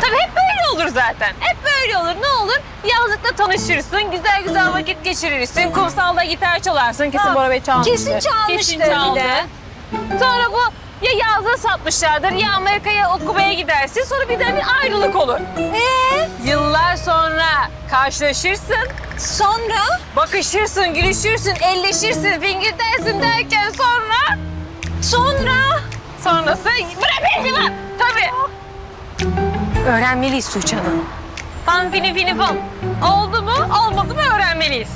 Tabii hep böyle olur zaten. Hep böyle olur. Ne olur? Yazlıkta tanışırsın, güzel güzel vakit geçirirsin. Kumsalda gitar çalarsın. Kesin Ha, Bora Bey çalmıştır. kesin çalmıştır Kesin çaldı. de. Sonra bu ya yazlığı satmışlardır ya Amerika'ya okumaya gidersin. Sonra bir de bir ayrılık olur. Ee, Yıllar sonra karşılaşırsın. sonra? Bakışırsın, gülüşürsün, elleşirsin, fingir dersin derken sonra... Sonra? Sonrası... Bırak beni lan! Tabii. Öğrenmeliyiz Tuğçe Hanım. Fan fini fini fan. Oldu mu, olmadı mı öğrenmeliyiz.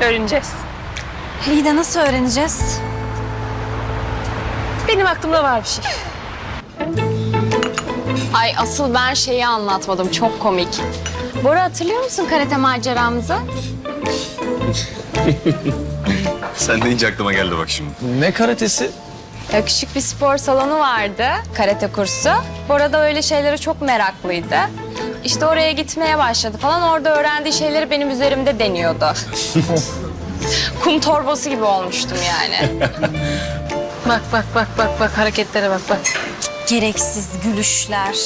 Öğreneceğiz. İyi de nasıl öğreneceğiz? Benim aklımda var bir şey. Ay asıl ben şeyi anlatmadım. Çok komik. Bora hatırlıyor musun karate maceramızı? Sen deyince aklıma geldi bak şimdi. Ne karatesi? Ya küçük bir spor salonu vardı. Karate kursu. Bora da öyle şeylere çok meraklıydı. İşte oraya gitmeye başladı falan. Orada öğrendiği şeyleri benim üzerimde deniyordu. Kum torbası gibi olmuştum yani. Bak bak bak bak bak hareketlere bak bak. Gereksiz gülüşler.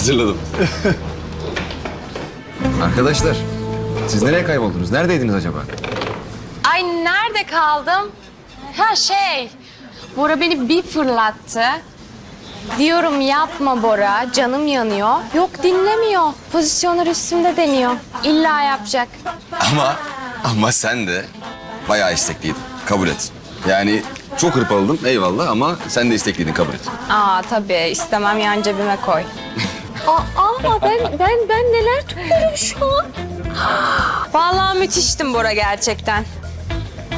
Hatırladım. Arkadaşlar, siz nereye kayboldunuz? Neredeydiniz acaba? Ay nerede kaldım? Ha şey, Bora beni bir fırlattı. Diyorum yapma Bora, canım yanıyor. Yok dinlemiyor. Pozisyonlar üstümde deniyor. İlla yapacak. Ama, ama sen de bayağı istekliydin. Kabul et. Yani çok hırpaladım eyvallah ama sen de istekliydin kabul et. Aa tabii istemem yan cebime koy. Aa, aa ben ben ben neler duyuyorum şu an. Vallahi müthiştim Bora gerçekten.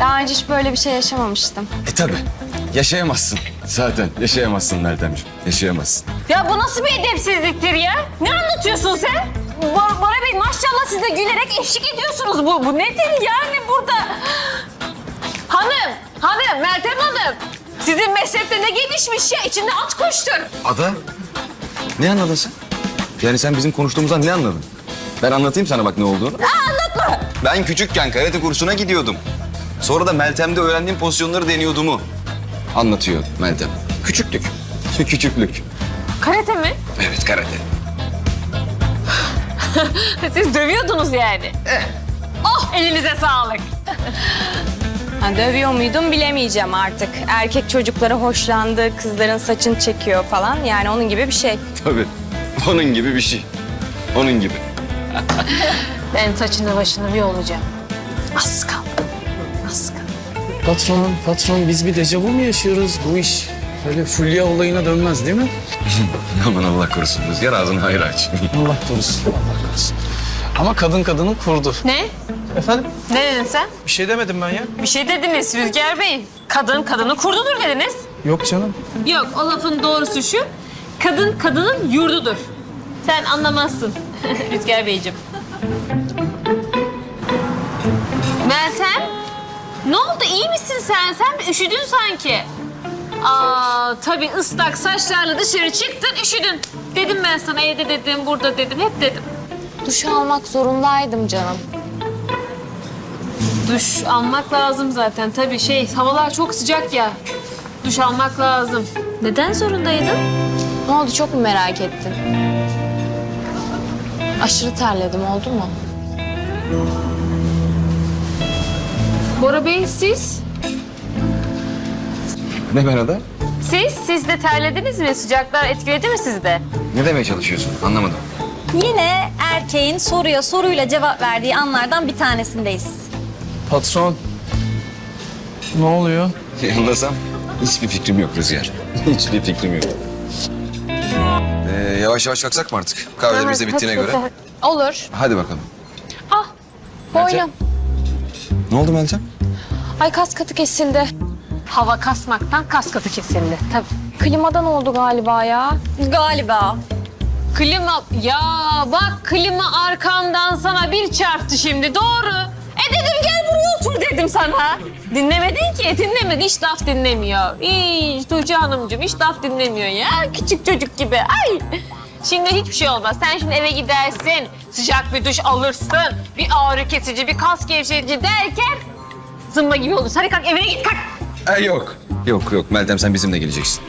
Daha önce hiç böyle bir şey yaşamamıştım. E tabi. Yaşayamazsın. Zaten yaşayamazsın Meltemciğim. Yaşayamazsın. Ya bu nasıl bir edepsizliktir ya? Ne anlatıyorsun sen? Bor Bora Bey maşallah siz de gülerek eşlik ediyorsunuz. Bu, bu nedir yani burada? Hanım, hanım, Meltem Hanım. Sizin meslekte ne gelişmiş ya? İçinde at koştur. Ada, ne anladın sen? Yani sen bizim konuştuğumuzdan ne anladın? Ben anlatayım sana bak ne olduğunu. Anlatma. Ben küçükken karate kursuna gidiyordum. Sonra da Meltem'de öğrendiğim pozisyonları deniyordumu anlatıyor Meltem. Küçüklük. Küçüklük. Karate mi? Evet karate. Siz dövüyordunuz yani. Oh elinize sağlık. Ha, dövüyor muydum bilemeyeceğim artık. Erkek çocukları hoşlandı, kızların saçını çekiyor falan. Yani onun gibi bir şey. Tabii. Onun gibi bir şey. Onun gibi. Ben saçını başını bir olacağım. Az kaldı. Az kaldı. Patron, patron biz bir dejavu mu yaşıyoruz? Bu iş öyle fulya olayına dönmez değil mi? Aman Allah korusun Rüzgar ağzını hayır aç. Allah korusun, Allah korusun. Ama kadın kadını kurdu. Ne? Efendim? Ne dedin sen? Bir şey demedim ben ya. Bir şey dediniz Rüzgar Bey. Kadın kadını kurdudur dediniz. Yok canım. Yok o lafın doğrusu şu. Kadın kadının yurdudur. Sen anlamazsın Rüzgar Beyciğim. Meltem. Ne oldu iyi misin sen? Sen üşüdün sanki. Aa tabii ıslak saçlarla dışarı çıktın üşüdün. Dedim ben sana evde dedim burada dedim hep dedim. Duş almak zorundaydım canım. Duş almak lazım zaten tabii şey havalar çok sıcak ya. Duş almak lazım. Neden zorundaydın? Ne oldu çok mu merak ettin? Aşırı terledim oldu mu? Bora Bey siz? Ne ben Ada? Siz, siz de terlediniz mi? Sıcaklar etkiledi mi sizi de? Ne demeye çalışıyorsun? Anlamadım. Yine erkeğin soruya soruyla cevap verdiği anlardan bir tanesindeyiz. Patron. Ne oluyor? Anlasam hiçbir fikrim yok Rüzgar. Hiçbir fikrim yok. Yavaş yavaş kalksak mı artık? Kahvelerimiz de bittiğine göre. Olur. Hadi bakalım. Ah boynum. Ne oldu Meltem? Ay kas katı kesildi. hava kasmaktan kas katı kesildi. Tabii. Klimadan oldu galiba ya. Galiba. Klima, ya bak klima arkamdan sana bir çarptı şimdi doğru. E dedim gel dedim sana. Dinlemedin ki dinlemedi hiç laf dinlemiyor. Hiç Tuğçe Hanımcığım hiç laf dinlemiyor ya küçük çocuk gibi. Ay. Şimdi hiçbir şey olmaz. Sen şimdi eve gidersin, sıcak bir duş alırsın, bir ağrı kesici, bir kas gevşetici derken zımba gibi olursun. Hadi kalk evine git kalk. E, yok. Yok yok Meltem sen bizimle geleceksin.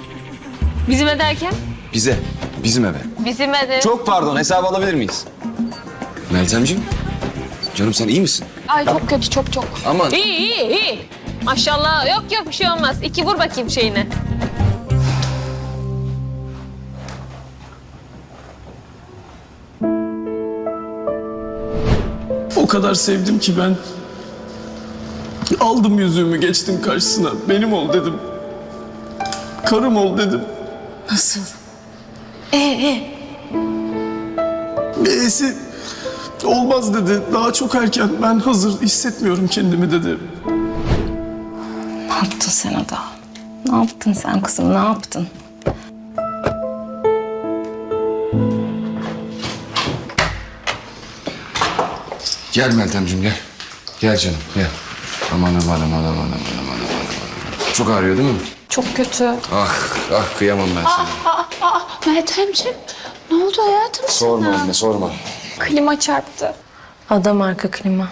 Bizim derken? Bize. Bizim eve. Bizim de. Çok pardon hesabı alabilir miyiz? Meltemciğim. Canım sen iyi misin? Ay çok kötü çok çok. Aman. İyi iyi iyi. Maşallah yok yok bir şey olmaz. İki vur bakayım şeyine. O kadar sevdim ki ben. Aldım yüzüğümü geçtim karşısına. Benim ol dedim. Karım ol dedim. Nasıl? Ee, e. E'si olmaz dedi. Daha çok erken. Ben hazır hissetmiyorum kendimi dedi. Ne yaptın sen Ada? Ne yaptın sen kızım? Ne yaptın? Gel Meltemciğim gel. Gel canım gel. Aman aman aman aman aman aman aman aman. Çok ağrıyor değil mi? Çok kötü. Ah ah kıyamam ben sana. Meltemciğim ne oldu hayatım? Sorma anne sorma. Klima çarptı. Ada marka klima.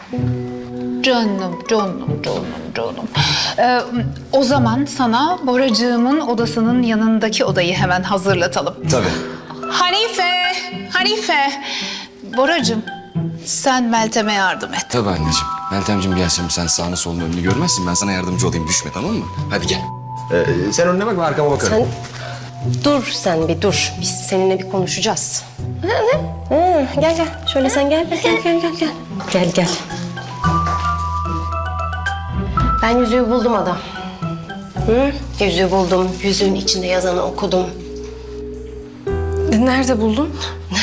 Canım, canım, canım, canım. Ee, o zaman sana Boracığımın odasının yanındaki odayı hemen hazırlatalım. Tabii. Hanife, Hanife. Boracığım, sen Meltem'e yardım et. Tabii anneciğim. Meltemciğim gel şimdi sen sağını solunu önünü görmezsin. Ben sana yardımcı olayım düşme tamam mı? Hadi gel. Ee, sen önüne bak ben arkama bakarım. Sen dur sen bir dur. Biz seninle bir konuşacağız. Ha, gel gel. Şöyle sen gel. Gel gel gel gel. Gel gel. Ben yüzüğü buldum adam. Hı? Yüzüğü buldum. Yüzüğün içinde yazanı okudum. Nerede buldun?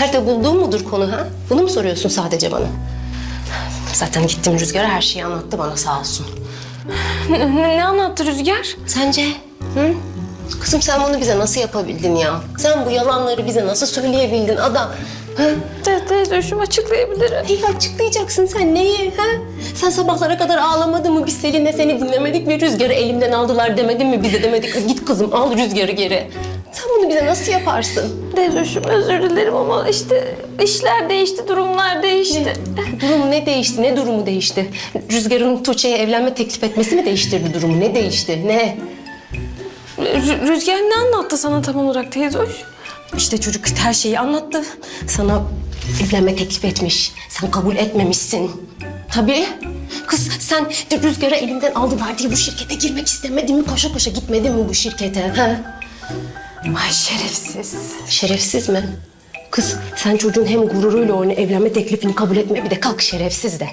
Nerede bulduğum mudur konu ha? Bunu mu soruyorsun sadece bana? Zaten gittim Rüzgar'a her şeyi anlattı bana sağ olsun. Ne, ne anlattı Rüzgar? Sence? Hı? Kızım sen bunu bize nasıl yapabildin ya? Sen bu yalanları bize nasıl söyleyebildin adam? Hı? Te teyzoşum açıklayabilirim. Neyi açıklayacaksın sen neyi? Ha? Sen sabahlara kadar ağlamadın mı? Biz Selin'le seni dinlemedik mi? Rüzgarı elimden aldılar demedin mi? Bize demedik mi? Git kızım al Rüzgarı geri. Sen bunu bize nasıl yaparsın? Teyzoşum özür dilerim ama işte işler değişti, durumlar değişti. Durum ne değişti? Ne durumu değişti? Rüzgar'ın Tuğçe'ye evlenme teklif etmesi mi değiştirdi durumu? Ne değişti? Ne? Rü- Rüzgar ne anlattı sana tam olarak teyzoş? İşte çocuk her şeyi anlattı. Sana evlenme teklif etmiş. Sen kabul etmemişsin. Tabii. Kız sen rüzgarı elimden aldılar diye bu şirkete girmek istemedin mi? Koşa koşa gitmedin mi bu şirkete? Ha? Ay şerefsiz. Şerefsiz mi? Kız sen çocuğun hem gururuyla oyunu evlenme teklifini kabul etme bir de kalk şerefsiz de.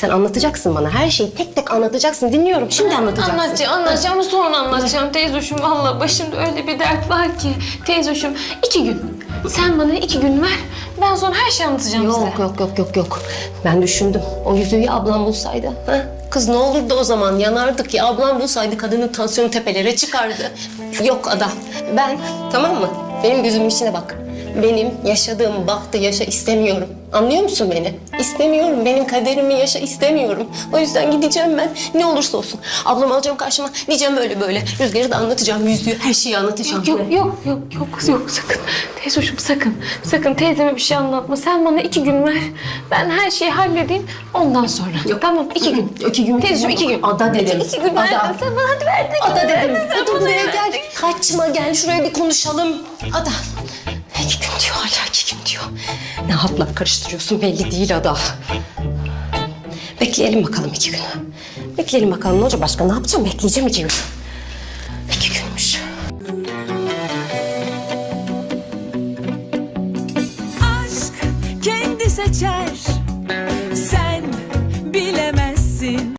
Sen anlatacaksın bana her şeyi tek tek anlatacaksın. Dinliyorum şimdi anlatacaksın. Anlatacağım, anlatacağım ama sonra anlatacağım teyzoşum. Vallahi başımda öyle bir dert var ki. Teyzoşum iki gün. Sen bana iki gün ver. Ben sonra her şeyi anlatacağım size. Yok yok yok yok yok. Ben düşündüm. O yüzüğü ablam bulsaydı. Ha? Kız ne olurdu o zaman yanardık ya ablam bulsaydı kadının tansiyonu tepelere çıkardı. Yok ada. Ben tamam mı? Benim gözümün içine bak. Benim yaşadığım bahtı yaşa istemiyorum. Anlıyor musun beni? İstemiyorum. Benim kaderimi yaşa istemiyorum. O yüzden gideceğim ben. Ne olursa olsun. Ablam alacağım karşıma. Diyeceğim böyle böyle. Rüzgarı da anlatacağım. Yüzüğü her şeyi anlatacağım. Yok yok yok yok kız yok sakın. Teyzoşum sakın. Sakın teyzeme bir şey anlatma. Sen bana iki gün ver. Ben her şeyi halledeyim ondan sonra. Yok. Tamam iki gün. İki gün. Teyzeciğim, iki gün. Ada dedim. İki gün ver. Ada. Sen bana hadi ver. de Ada gün ver dedim. sen bana buraya gel. Kaçma gel şuraya bir konuşalım. Ada. Ne haplar karıştırıyorsun belli değil Ada. Bekleyelim bakalım iki gün. Bekleyelim bakalım ne olacak başka ne yapacağım bekleyeceğim iki gün.